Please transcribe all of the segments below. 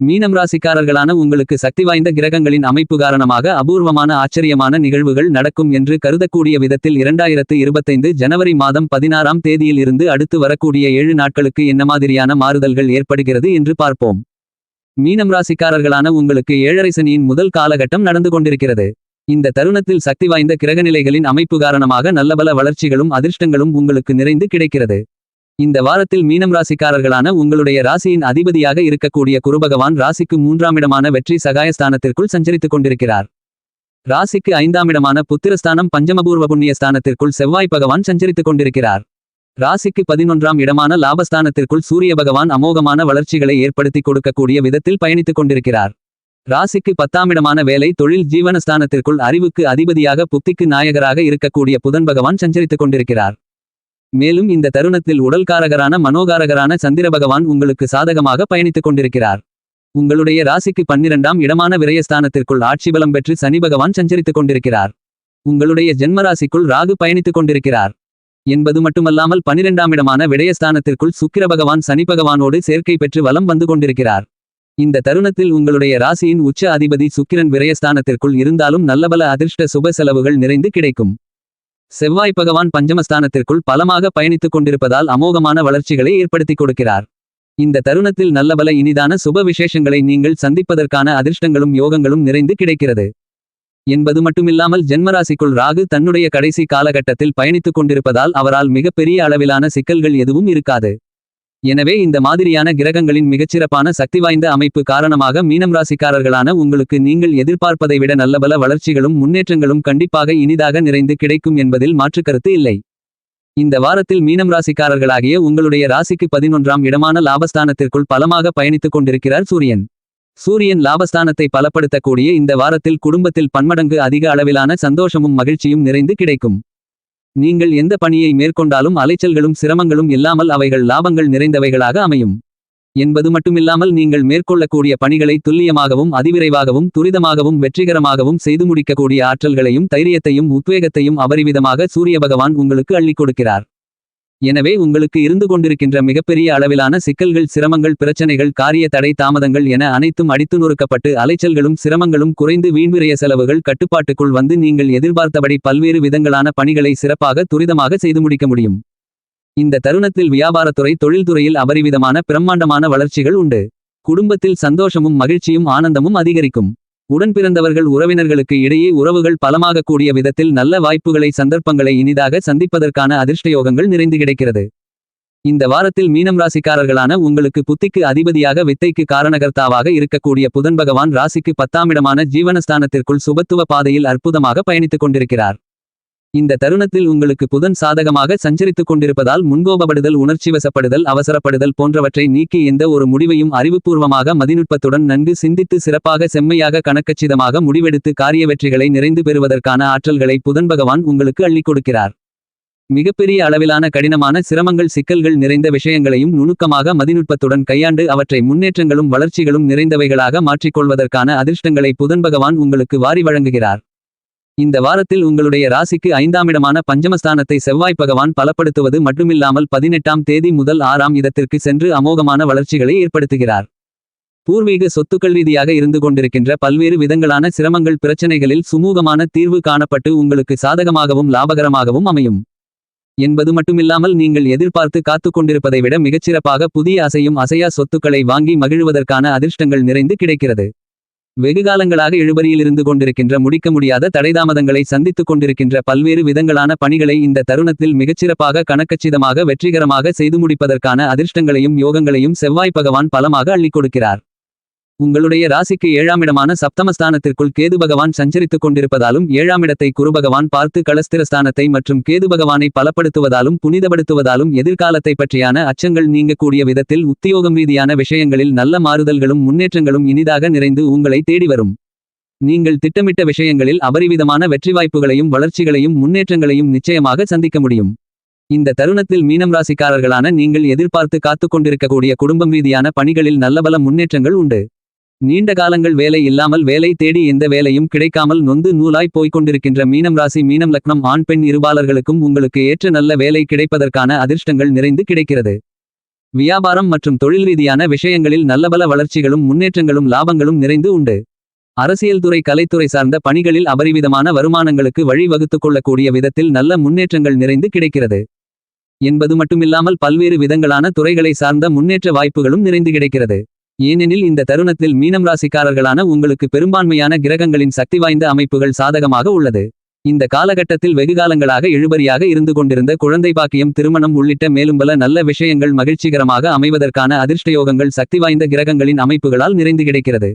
மீனம் ராசிக்காரர்களான உங்களுக்கு சக்தி வாய்ந்த கிரகங்களின் அமைப்பு காரணமாக அபூர்வமான ஆச்சரியமான நிகழ்வுகள் நடக்கும் என்று கருதக்கூடிய விதத்தில் இரண்டாயிரத்து இருபத்தைந்து ஜனவரி மாதம் பதினாறாம் தேதியில் இருந்து அடுத்து வரக்கூடிய ஏழு நாட்களுக்கு என்ன மாதிரியான மாறுதல்கள் ஏற்படுகிறது என்று பார்ப்போம். மீனம் ராசிக்காரர்களான உங்களுக்கு ஏழரை சனியின் முதல் காலகட்டம் நடந்து கொண்டிருக்கிறது. இந்த தருணத்தில் சக்தி வாய்ந்த கிரகநிலைகளின் அமைப்பு காரணமாக நல்லபல வளர்ச்சிகளும் அதிர்ஷ்டங்களும் உங்களுக்கு நிறைந்து கிடைக்கிறது. இந்த வாரத்தில் மீனம் ராசிக்காரர்களான உங்களுடைய ராசியின் அதிபதியாக இருக்கக்கூடிய குருபகவான் ராசிக்கு மூன்றாம் இடமான வெற்றி சகாயஸ்தானத்திற்குள் சஞ்சரித்துக் கொண்டிருக்கிறார். ராசிக்கு ஐந்தாம் இடமான புத்திரஸ்தானம் பஞ்சமபூர்வ புண்ணிய ஸ்தானத்திற்குள் செவ்வாய் பகவான் சஞ்சரித்துக் கொண்டிருக்கிறார். ராசிக்கு பதினொன்றாம் இடமான லாபஸ்தானத்திற்குள் சூரிய பகவான் அமோகமான வளர்ச்சிகளை ஏற்படுத்தி கொடுக்கக்கூடிய விதத்தில் பயணித்துக் கொண்டிருக்கிறார். ராசிக்கு பத்தாமிடமான வேலை தொழில் ஜீவனஸ்தானத்திற்குள் அறிவுக்கு அதிபதியாக புத்திக்கு நாயகராக இருக்கக்கூடிய புதன் பகவான் சஞ்சரித்துக் கொண்டிருக்கிறார். மேலும் இந்த தருணத்தில் உடல்காரகரான மனோகாரகரான சந்திர பகவான் உங்களுக்கு சாதகமாக பயணித்துக் கொண்டிருக்கிறார். உங்களுடைய ராசிக்கு பன்னிரண்டாம் இடமான விரயஸ்தானத்திற்குள் ஆட்சி பலம் பெற்று சனி பகவான் சஞ்சரித்துக் கொண்டிருக்கிறார். உங்களுடைய ஜென்மராசிக்குள் ராகு பயணித்துக் கொண்டிருக்கிறார். என்பது மட்டுமல்லாமல் பனிரெண்டாம் இடமான விடயஸ்தானத்திற்குள் சுக்கிர பகவான் சனி பகவானோடு சேர்க்கை பெற்று வலம் வந்து கொண்டிருக்கிறார். இந்த தருணத்தில் உங்களுடைய ராசியின் உச்ச அதிபதி சுக்கிரன் விரயஸ்தானத்திற்குள் இருந்தாலும் நல்லபல அதிர்ஷ்ட சுப செலவுகள் நிறைந்து கிடைக்கும். செவ்வாய் பகவான் பஞ்சமஸ்தானத்திற்குள் பலமாக பயணித்துக் கொண்டிருப்பதால் அமோகமான வளர்ச்சிகளை ஏற்படுத்திக் கொடுக்கிறார். இந்த தருணத்தில் நல்லபல இனிதான சுப விசேஷங்களை நீங்கள் சந்திப்பதற்கான அதிர்ஷ்டங்களும் யோகங்களும் நிறைந்து கிடைக்கிறது. என்பது மட்டுமில்லாமல் ஜென்மராசிக்குள் ராகு தன்னுடைய கடைசி காலகட்டத்தில் பயணித்துக் கொண்டிருப்பதால் அவரால் மிகப்பெரிய அளவிலான சிக்கல்கள் எதுவும் இருக்காது. எனவே இந்த மாதிரியான கிரகங்களின் மிகச்சிறப்பான சக்தி வாய்ந்த அமைப்பு காரணமாக மீனம் ராசிக்காரர்களான உங்களுக்கு நீங்கள் எதிர்பார்ப்பதை விட நல்லபல வளர்ச்சிகளும் முன்னேற்றங்களும் கண்டிப்பாக இனிதாக நிறைந்து கிடைக்கும் என்பதில் மாற்றுக்கருத்து இல்லை. இந்த வாரத்தில் மீனம் ராசிக்காரர்களாகிய உங்களுடைய ராசிக்கு பதினொன்றாம் இடமான லாபஸ்தானத்திற்குள் பலமாக பயணித்துக் கொண்டிருக்கிறார் சூரியன். சூரியன் லாபஸ்தானத்தை பலப்படுத்தக்கூடிய இந்த வாரத்தில் குடும்பத்தில் பன்மடங்கு அதிக அளவிலான சந்தோஷமும் மகிழ்ச்சியும் நிறைந்து கிடைக்கும். நீங்கள் எந்த பணியை மேற்கொண்டாலும் அலைச்சல்களும் சிரமங்களும் இல்லாமல் அவைகள் லாபங்கள் நிறைந்தவைகளாக அமையும். என்பது மட்டுமில்லாமல் நீங்கள் மேற்கொள்ளக்கூடிய பணிகளை துல்லியமாகவும் அதிவிரைவாகவும் துரிதமாகவும் வெற்றிகரமாகவும் செய்து முடிக்கக்கூடிய ஆற்றல்களையும் தைரியத்தையும் உத்வேகத்தையும் அபரிவிதமாக சூரிய பகவான் உங்களுக்கு அள்ளிக் கொடுக்கிறார். எனவே உங்களுக்கு இருந்து கொண்டிருக்கின்ற மிகப்பெரிய அளவிலான சிக்கல்கள் சிரமங்கள் பிரச்சனைகள் காரிய தடை தாமதங்கள் என அனைத்தும் அடித்து நொறுக்கப்பட்டு அலைச்சல்களும் சிரமங்களும் குறைந்து வீண்விரைய செலவுகள் கட்டுப்பாட்டுக்குள் வந்து நீங்கள் எதிர்பார்த்தபடி பல்வேறு விதங்களான பணிகளை சிறப்பாக துரிதமாக செய்து முடிக்க முடியும். இந்த தருணத்தில் வியாபாரத்துறை தொழில்துறையில் அபரிவிதமான பிரம்மாண்டமான வளர்ச்சிகள் உண்டு. குடும்பத்தில் சந்தோஷமும் மகிழ்ச்சியும் ஆனந்தமும் அதிகரிக்கும். உடன் பிறந்தவர்கள் உறவினர்களுக்கு இடையே உறவுகள் பலமாக கூடிய விதத்தில் நல்ல வாய்ப்புகளை சந்தர்ப்பங்களை இனிதாக சந்திப்பதற்கான அதிர்ஷ்டயோகங்கள் நிறைந்து கிடைக்கிறது. இந்த வாரத்தில் மீனம் ராசிக்காரர்களான உங்களுக்கு புத்திக்கு அதிபதியாக வித்தைக்கு காரணகர்த்தாவாக இருக்கக்கூடிய புதன் பகவான் ராசிக்கு பத்தாமிடமான ஜீவனஸ்தானத்திற்குள் சுபத்துவ பாதையில் அற்புதமாக பயணித்துக் கொண்டிருக்கிறார். இந்த தருணத்தில் உங்களுக்கு புதன் சாதகமாக சஞ்சரித்துக் கொண்டிருப்பதால் முன்கோபப்படுதல் உணர்ச்சிவசப்படுதல் அவசரப்படுதல் போன்றவற்றை நீக்கி எந்த ஒரு முடிவையும் அறிவுபூர்வமாக மதிநுட்பத்துடன் நன்கு சிந்தித்து சிறப்பாக செம்மையாக கணக்கச்சிதமாக முடிவெடுத்து காரிய வெற்றிகளை நிறைந்து பெறுவதற்கான ஆற்றல்களை புதன் பகவான் உங்களுக்கு அள்ளிக் கொடுக்கிறார். மிகப்பெரிய அளவிலான கடினமான சிரமங்கள் சிக்கல்கள் நிறைந்த விஷயங்களையும் நுணுக்கமாக மதிநுட்பத்துடன் கையாண்டு அவற்றை முன்னேற்றங்களும் வளர்ச்சிகளும் நிறைந்தவைகளாக மாற்றிக்கொள்வதற்கான அதிர்ஷ்டங்களை புதன் பகவான் உங்களுக்கு வாரி வழங்குகிறார். இந்த வாரத்தில் உங்களுடைய ராசிக்கு ஐந்தாம் இடமான பஞ்சமஸ்தானத்தை செவ்வாய் பகவான் பலப்படுத்துவது மட்டுமில்லாமல் பதினெட்டாம் தேதி முதல் ஆறாம் இடத்திற்கு சென்று அமோகமான வளர்ச்சிகளை ஏற்படுத்துகிறார். பூர்வீக சொத்துக்கள் ரீதியாக இருந்து கொண்டிருக்கின்ற பல்வேறு விதங்களான சிரமங்கள் பிரச்சனைகளில் சுமூகமான தீர்வு காணப்பட்டு உங்களுக்கு சாதகமாகவும் லாபகரமாகவும் அமையும். என்பது மட்டுமில்லாமல் நீங்கள் எதிர்பார்த்து காத்துக் கொண்டிருப்பதை விட மிகச்சிறப்பாக புதிய அசையும் அசையா சொத்துக்களை வாங்கி மகிழ்வதற்கான அதிர்ஷ்டங்கள் நிறைந்து கிடைக்கிறது. வெகுகாலங்களாக இழுபறியில் இருந்து கொண்டிருக்கின்ற முடிக்க முடியாத தடைதாமதங்களை சந்தித்துக் கொண்டிருக்கின்ற பல்வேறு விதங்களான பணிகளை இந்த தருணத்தில் மிகச்சிறப்பாக கணக்கச்சிதமாக வெற்றிகரமாக செய்து முடிப்பதற்கான அதிர்ஷ்டங்களையும் யோகங்களையும் செவ்வாய் பகவான் பலமாக அள்ளிக் கொடுக்கிறார். உங்களுடைய ராசிக்கு ஏழாமிடமான சப்தமஸ்தானத்திற்குள் கேது பகவான் சஞ்சரித்துக் கொண்டிருப்பதாலும் ஏழாமிடத்தை குருபகவான் பார்த்து களஸ்திரஸ்தானத்தை மற்றும் கேது பகவானை பலப்படுத்துவதாலும் புனிதப்படுத்துவதாலும் எதிர்காலத்தை பற்றியான அச்சங்கள் நீங்கக்கூடிய விதத்தில் உத்தியோகம் ரீதியான விஷயங்களில் நல்ல மாறுதல்களும் முன்னேற்றங்களும் இனிதாக நிறைந்து உங்களை தேடி வரும். நீங்கள் திட்டமிட்ட விஷயங்களில் அபரிவிதமான வெற்றி வாய்ப்புகளையும் வளர்ச்சிகளையும் முன்னேற்றங்களையும் நிச்சயமாக சந்திக்க முடியும். இந்த தருணத்தில் மீனம் ராசிக்காரர்களான நீங்கள் எதிர்பார்த்து காத்துக் கொண்டிருக்கக்கூடிய குடும்பம் ரீதியான பணிகளில் நல்லபல முன்னேற்றங்கள் உண்டு. நீண்ட காலங்கள் வேலை இல்லாமல் வேலை தேடி எந்த வேலையும் கிடைக்காமல் நொந்து நூலாய் போய்க் கொண்டிருக்கின்ற மீனம் ராசி மீனம் லக்னம் ஆண் பெண் இருபாளர்களுக்கும் உங்களுக்கு ஏற்ற நல்ல வேலை கிடைப்பதற்கான அதிர்ஷ்டங்கள் நிறைந்து கிடைக்கிறது. வியாபாரம் மற்றும் தொழில் ரீதியான விஷயங்களில் நல்லபல வளர்ச்சிகளும் முன்னேற்றங்களும் லாபங்களும் நிறைந்து உண்டு. அரசியல் துறை கலைத்துறை சார்ந்த பணிகளில் அபரிவிதமான வருமானங்களுக்கு வழி வகுத்துக் கொள்ளக்கூடிய விதத்தில் நல்ல முன்னேற்றங்கள் நிறைந்து கிடைக்கிறது. என்பது மட்டுமில்லாமல் பல்வேறு விதங்களான துறைகளை சார்ந்த முன்னேற்ற வாய்ப்புகளும் நிறைந்து கிடைக்கிறது. ஏனெனில் இந்த தருணத்தில் மீனம் ராசிக்காரர்களான உங்களுக்கு பெரும்பான்மையான கிரகங்களின் சக்தி வாய்ந்த அமைப்புகள் சாதகமாக உள்ளது. இந்த காலகட்டத்தில் வெகுகாலங்களாக இழுபறியாக இருந்து கொண்டிருந்த குழந்தை பாக்கியம் திருமணம் உள்ளிட்ட மேலும் பல நல்ல விஷயங்கள் மகிழ்ச்சிகரமாக அமைவதற்கான அதிர்ஷ்டயோகங்கள் சக்தி வாய்ந்த கிரகங்களின் அமைப்புகளால் நிறைந்து கிடைக்கிறது.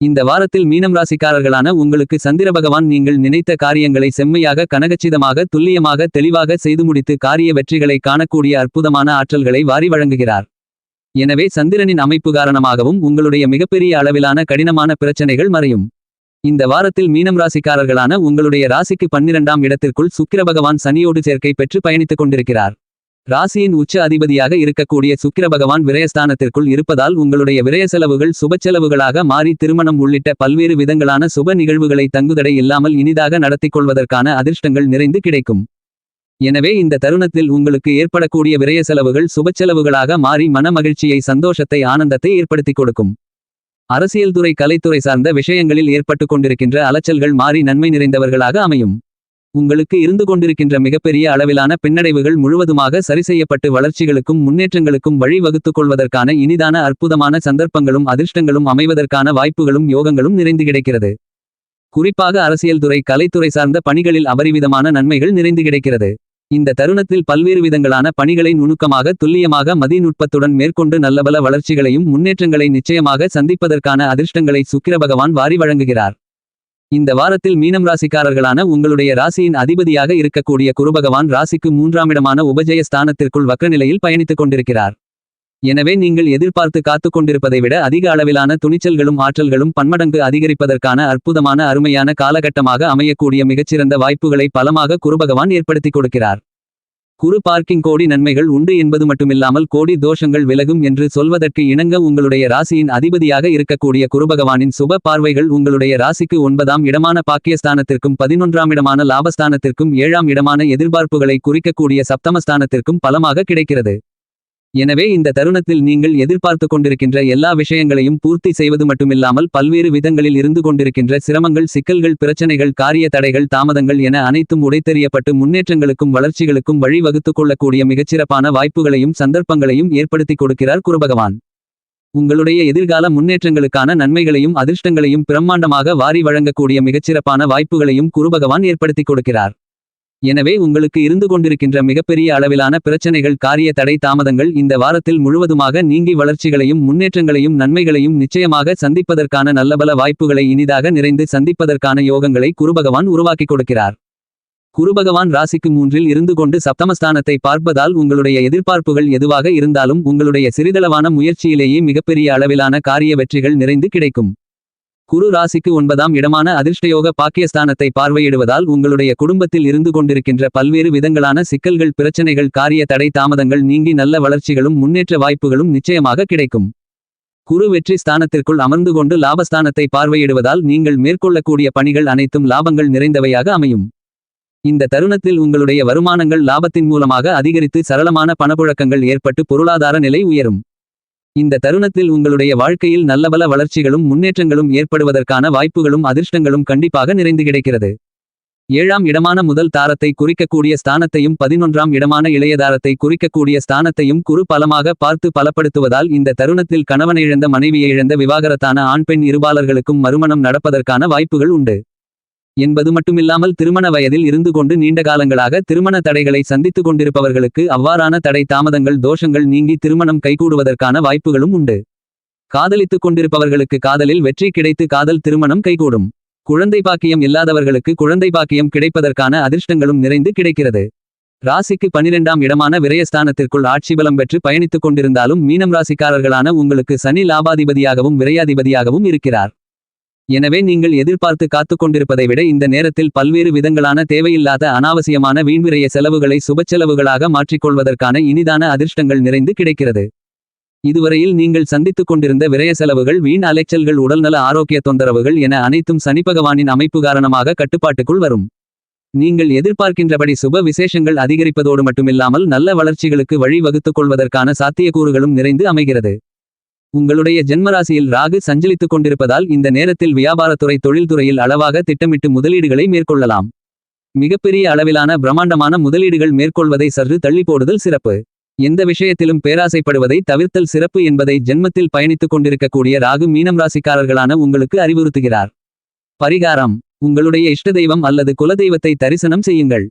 இந்த வாரத்தில் மீனம் ராசிக்காரர்களான உங்களுக்கு சந்திர பகவான் நீங்கள் நினைத்த காரியங்களை செம்மையாக கனகச்சிதமாக துல்லியமாக தெளிவாக செய்து முடித்து காரிய வெற்றிகளை காணக்கூடிய அற்புதமான ஆற்றல்களை வாரி வழங்குகிறார். எனவே சந்திரனின் அமைப்பு காரணமாகவும் உங்களுடைய மிகப்பெரிய அளவிலான கடினமான பிரச்சனைகள் மறையும். இந்த வாரத்தில் மீனம் ராசிக்காரர்களான உங்களுடைய ராசிக்கு பன்னிரண்டாம் இடத்திற்குள் சுக்கிர பகவான் சனியோடு சேர்க்கை பெற்று பயணித்துக் கொண்டிருக்கிறார். ராசியின் உச்ச அதிபதியாக இருக்கக்கூடிய சுக்கிர பகவான் விரயஸ்தானத்திற்குள் இருப்பதால் உங்களுடைய விரய செலவுகள் சுப செலவுகளாக மாறி திருமணம் உள்ளிட்ட பல்வேறு விதங்களான சுப நிகழ்வுகளை தங்குதடை இல்லாமல் இனிதாக நடத்திக் கொள்வதற்கான அதிர்ஷ்டங்கள் நிறைந்து கிடைக்கும். எனவே இந்த தருணத்தில் உங்களுக்கு ஏற்படக்கூடிய விரய செலவுகள் சுப செலவுகளாக மாறி மன மகிழ்ச்சியை சந்தோஷத்தை ஆனந்தத்தை ஏற்படுத்திக் கொடுக்கும். அரசியல் துறை கலைத்துறை சார்ந்த விஷயங்களில் ஏற்பட்டுக் கொண்டிருக்கின்ற அலைச்சல்கள் மாறி நன்மை நிறைந்தவர்களாக அமையும். உங்களுக்கு இருந்து கொண்டிருக்கின்ற மிகப்பெரிய அளவிலான பின்னடைவுகள் முழுவதுமாக சரிசெய்யப்பட்டு வளர்ச்சிகளுக்கும் முன்னேற்றங்களுக்கும் வழிவகுத்துக் கொள்வதற்கான இனிதான அற்புதமான சந்தர்ப்பங்களும் அதிர்ஷ்டங்களும் அமைவதற்கான வாய்ப்புகளும் யோகங்களும் நிறைந்து கிடைக்கிறது. குறிப்பாக அரசியல் துறை கலைத்துறை சார்ந்த பணிகளில் அபரிவிதமான நன்மைகள் நிறைந்து கிடைக்கிறது. இந்த தருணத்தில் பல்வேறு விதங்களான பணிகளை நுணுக்கமாக துல்லியமாக மதிநுட்பத்துடன் மேற்கொண்டு நல்லபல வளர்ச்சிகளையும் முன்னேற்றங்களை நிச்சயமாக சந்திப்பதற்கான அதிர்ஷ்டங்களை சுக்கிர பகவான் வாரி வழங்குகிறார். இந்த வாரத்தில் மீனம் ராசிக்காரர்களான உங்களுடைய ராசியின் அதிபதியாக இருக்கக்கூடிய குருபகவான் ராசிக்கு மூன்றாமிடமான உபஜய ஸ்தானத்திற்குள் வக்கநிலையில் பயணித்துக் கொண்டிருக்கிறார். எனவே நீங்கள் எதிர்பார்த்து காத்து கொண்டிருப்பதை விட அதிக அளவிலான துணிச்சல்களும் ஆற்றல்களும் பன்மடங்கு அதிகரிப்பதற்கான அற்புதமான அருமையான காலகட்டமாக அமையக்கூடிய மிகச்சிறந்த வாய்ப்புகளை பலமாக குருபகவான் ஏற்படுத்திக் கொடுக்கிறார். குரு பார்க்கிங் கோடி நன்மைகள் உண்டு என்பது மட்டுமில்லாமல் கோடி தோஷங்கள் விலகும் என்று சொல்வதற்கு இணங்க உங்களுடைய ராசியின் அதிபதியாக இருக்கக்கூடிய குருபகவானின் சுப பார்வைகள் உங்களுடைய ராசிக்கு ஒன்பதாம் இடமான பாக்கியஸ்தானத்திற்கும் பதினொன்றாம் இடமான லாபஸ்தானத்திற்கும் ஏழாம் இடமான எதிர்பார்ப்புகளை குறிக்கக்கூடிய சப்தமஸ்தானத்திற்கும் பலமாக கிடைக்கிறது. எனவே இந்த தருணத்தில் நீங்கள் எதிர்பார்த்து கொண்டிருக்கின்ற எல்லா விஷயங்களையும் பூர்த்தி செய்வது மட்டுமில்லாமல் பல்வேறு விதங்களில் இருந்து கொண்டிருக்கின்ற சிரமங்கள் சிக்கல்கள் பிரச்சனைகள் காரிய தடைகள் தாமதங்கள் என அனைத்தும் உடைத்தெறியப்பட்டு முன்னேற்றங்களுக்கும் வளர்ச்சிகளுக்கும் வழிவகுத்துக் கொள்ளக்கூடிய மிகச்சிறப்பான வாய்ப்புகளையும் சந்தர்ப்பங்களையும் ஏற்படுத்திக் கொடுக்கிறார் குருபகவான். உங்களுடைய எதிர்கால முன்னேற்றங்களுக்கான நன்மைகளையும் அதிர்ஷ்டங்களையும் பிரம்மாண்டமாக வாரி வழங்கக்கூடிய மிகச்சிறப்பான வாய்ப்புகளையும் குருபகவான் ஏற்படுத்திக் கொடுக்கிறார். எனவே உங்களுக்கு இருந்து கொண்டிருக்கின்ற மிகப்பெரிய அளவிலான பிரச்சனைகள் காரிய தடை தாமதங்கள் இந்த வாரத்தில் முழுவதுமாக நீங்கி வளர்ச்சிகளையும் முன்னேற்றங்களையும் நன்மைகளையும் நிச்சயமாக சந்திப்பதற்கான நல்லபல வாய்ப்புகளை இனிதாக நிறைந்து சந்திப்பதற்கான யோகங்களை குருபகவான் உருவாக்கிக் கொடுக்கிறார். குருபகவான் ராசிக்கு மூன்றில் இருந்து கொண்டு சப்தமஸ்தானத்தை பார்ப்பதால் உங்களுடைய எதிர்பார்ப்புகள் எதுவாக இருந்தாலும் உங்களுடைய சிறிதளவான முயற்சியிலேயே மிகப்பெரிய அளவிலான காரிய வெற்றிகள் நிறைந்து கிடைக்கும். குரு ராசிக்கு ஒன்பதாம் இடமான அதிர்ஷ்டயோக பாக்கியஸ்தானத்தை பார்வையிடுவதால் உங்களுடைய குடும்பத்தில் இருந்து கொண்டிருக்கின்ற பல்வேறு விதங்களான சிக்கல்கள் பிரச்சனைகள் காரிய தடை தாமதங்கள் நீங்கி நல்ல வளர்ச்சிகளும் முன்னேற்ற வாய்ப்புகளும் நிச்சயமாக கிடைக்கும். குரு வெற்றி ஸ்தானத்திற்குள் அமர்ந்து கொண்டு லாபஸ்தானத்தை பார்வையிடுவதால் நீங்கள் மேற்கொள்ளக்கூடிய பணிகள் அனைத்தும் லாபங்கள் நிறைந்தவையாக அமையும். இந்த தருணத்தில் உங்களுடைய வருமானங்கள் லாபத்தின் மூலமாக அதிகரித்து சரளமான பணப்புழக்கங்கள் ஏற்பட்டு பொருளாதார நிலை உயரும். இந்த தருணத்தில் உங்களுடைய வாழ்க்கையில் நல்லபல வளர்ச்சிகளும் முன்னேற்றங்களும் ஏற்படுவதற்கான வாய்ப்புகளும் அதிர்ஷ்டங்களும் கண்டிப்பாக நிறைந்து கிடைக்கிறது. ஏழாம் இடமான முதல் தாரத்தை குறிக்கக்கூடிய ஸ்தானத்தையும் பதினொன்றாம் இடமான இளையதாரத்தை குறிக்கக்கூடிய ஸ்தானத்தையும் குறு பலமாக பார்த்து பலப்படுத்துவதால் இந்த தருணத்தில் கணவனை இழந்த மனைவியை இழந்த விவாகரத்தான ஆண் பெண் இருபாலர்களுக்கும் மறுமணம் நடப்பதற்கான வாய்ப்புகள் உண்டு. என்பது மட்டுமில்லாமல் திருமண வயதில் இருந்து கொண்டு நீண்ட காலங்களாக திருமண தடைகளை சந்தித்துக் கொண்டிருப்பவர்களுக்கு அவ்வாறான தடை தாமதங்கள் தோஷங்கள் நீங்கி திருமணம் கைகூடுவதற்கான வாய்ப்புகளும் உண்டு. காதலித்துக் கொண்டிருப்பவர்களுக்கு காதலில் வெற்றி கிடைத்து காதல் திருமணம் கைகூடும். குழந்தை பாக்கியம் இல்லாதவர்களுக்கு குழந்தை பாக்கியம் கிடைப்பதற்கான அதிர்ஷ்டங்களும் நிறைந்து கிடைக்கிறது. ராசிக்கு பனிரெண்டாம் இடமான விரயஸ்தானத்திற்குள் ஆட்சி பலம் பெற்று பயணித்துக் கொண்டிருந்தாலும் மீனம் ராசிக்காரர்களான உங்களுக்கு சனி லாபாதிபதியாகவும் விரையாதிபதியாகவும் இருக்கிறார். எனவே நீங்கள் எதிர்பார்த்து காத்துக்கொண்டிருப்பதை விட இந்த நேரத்தில் பல்வேறு விதங்களான தேவையில்லாத அனாவசியமான வீண்விரைய செலவுகளை சுபச்செலவுகளாக மாற்றிக்கொள்வதற்கான இனிதான அதிர்ஷ்டங்கள் நிறைந்து கிடைக்கிறது. இதுவரையில் நீங்கள் சந்தித்துக் கொண்டிருந்த விரய செலவுகள் வீண் அலைச்சல்கள் உடல்நல ஆரோக்கிய தொந்தரவுகள் என அனைத்தும் சனிபகவானின் அமைப்பு காரணமாக கட்டுப்பாட்டுக்குள் வரும். நீங்கள் எதிர்பார்க்கின்றபடி சுப விசேஷங்கள் அதிகரிப்பதோடு மட்டுமில்லாமல் நல்ல வளர்ச்சிகளுக்கு வழி வகுத்துக் கொள்வதற்கான சாத்தியக்கூறுகளும் நிறைந்து அமைகிறது. உங்களுடைய ஜென்மராசியில் ராகு சஞ்சலித்துக் கொண்டிருப்பதால் இந்த நேரத்தில் வியாபாரத்துறை தொழில்துறையில் அளவாக திட்டமிட்டு முதலீடுகளை மேற்கொள்ளலாம். மிகப்பெரிய அளவிலான பிரம்மாண்டமான முதலீடுகள் மேற்கொள்வதை சற்று தள்ளி போடுதல் சிறப்பு. எந்த விஷயத்திலும் பேராசைப்படுவதை தவிர்த்தல் சிறப்பு என்பதை ஜென்மத்தில் பயணித்துக் கொண்டிருக்கக்கூடிய ராகு மீனம் ராசிக்காரர்களான உங்களுக்கு அறிவுறுத்துகிறார். பரிகாரம். உங்களுடைய இஷ்ட தெய்வம் அல்லது குலதெய்வத்தை தரிசனம் செய்யுங்கள்.